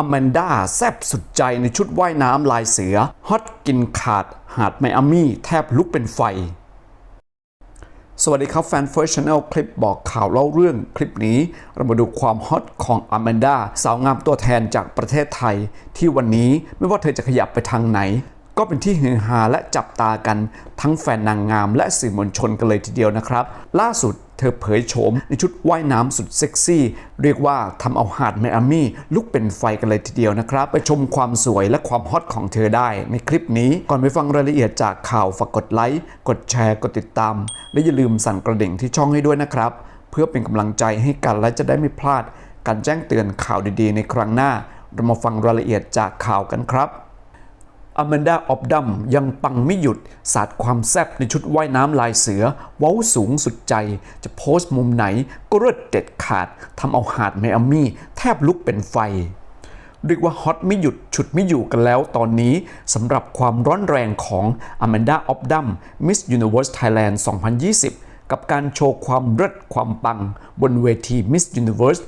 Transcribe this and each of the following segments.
อแมนดาแซบสุดใจในชุดว่ายน้ำลายเสือ ฮอตกินขาดหาดไมอามี่แทบลุกเป็นไฟ สวัสดีครับแฟนเฟิร์สช n แนลคลิปบอกข่าวเล่าเรื่องคลิปนี้ เรามาดูความฮอตของอแมนดาสาวงามตัวแทนจากประเทศไทย ที่วันนี้ไม่ว่าเธอจะขยับไปทางไหน ก็เป็นที่ฮือฮาและจับตากันทั้งแฟนนางงามและสื่อมวลชนกันเลยทีเดียวนะครับ ล่าสุด เธอเผยโฉมในชุดว่ายน้ำสุดเซ็กซี่ เรียกว่าทำเอาหาดไมอามี่ลุกเป็นไฟกันเลยทีเดียวนะครับ ไปชมความสวยและความฮอตของเธอได้ในคลิปนี้ ก่อนไปฟังรายละเอียดจากข่าวฝากกดไลค์ กดแชร์ กดติดตาม และอย่าลืมสั่นกระดิ่งที่ช่องให้ด้วยนะครับ เพื่อเป็นกำลังใจให้กันและจะได้ไม่พลาด การแจ้งเตือนข่าวดีๆ ในครั้งหน้า เรามาฟังรายละเอียดจากข่าวกันครับ อแมนดาออบดัมยังปังไม่หยุด สาดความแซ่บในชุดว่ายน้ำลายเสือ เว้าสูงสุดใจ จะโพสต์มุมไหนก็เลิศเด็ดขาดทำเอาหาดไมอามี่แทบลุกเป็นไฟเรียกว่าฮอตไม่หยุดฉุดไม่อยู่กันแล้วตอนนี้สำหรับความร้อนแรงของอแมนดาออบดัม Miss Universe Thailand 2020 กับการโชว์ความเลิศความปัง บนเวที Miss Universe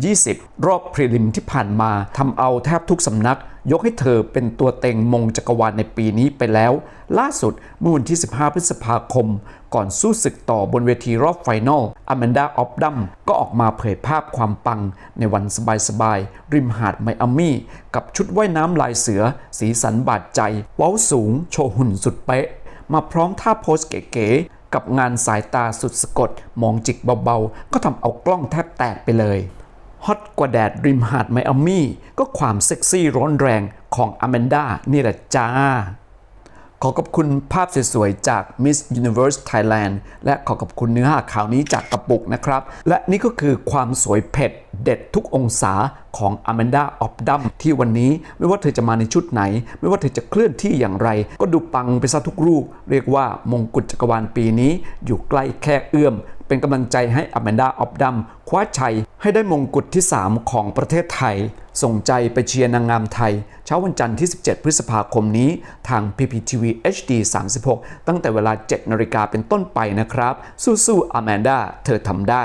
2020 รอบพรีลิมที่ผ่านมาทำเอาแทบทุกสำนัก ยกให้เธอเป็นตัวเต็งมงจักรวาลในปีนี้ไปแล้ว ล่าสุดเมื่อวันที่ 15 พฤษภาคม ก่อนสู้ศึกต่อบนเวทีรอบไฟนอลอแมนดาออฟดัมก็ออกมาเผยภาพความปัง ในวันสบายๆ ริมหาดไมอามี่ กับชุดว่ายน้ำลายเสือ สีสันบาดใจ เว้าสูง โชว์หุ่นสุดเป๊ะมาพร้อมท่าโพสเก๋ๆ กับงานสายตาสุดสะกด มองจิกเบาๆ ก็ทำเอากล้องแทบแตกไปเลยฮอตกว่าแดดริมหาดไมอามี่ก็ความเซ็กซี่ร้อนแรงของอแมนดานี่แหละจ้า ขอขอบคุณภาพสวยๆจาก Miss Universe Thailand และขอขอบคุณเนื้อหาข่าวนี้จากกระปุกนะครับ และนี่ก็คือความสวยเผ็ดเด็ดทุกองศาของอแมนดาออฟดัมที่วันนี้ไม่ว่าเธอจะมาในชุดไหน ไม่ว่าเธอจะเคลื่อนที่อย่างไร ก็ดูปังไปซะทุกรูป เรียกว่ามงกุฎจักรวาลปีนี้อยู่ใกล้แค่เอื้อม เป็นกำลังใจให้อแมนดาออฟดัมคว้าชัยให้ได้มงกุฎที่ 3 ของประเทศไทย ส่งใจไปเชียร์นางงามไทย เช้าวันจันทร์ที่ 17 พฤษภาคมนี้ทาง PPTV HD 36 ตั้งแต่เวลา 7 นาฬิกาเป็นต้นไปนะครับ สู้ๆอแมนดาเธอทำได้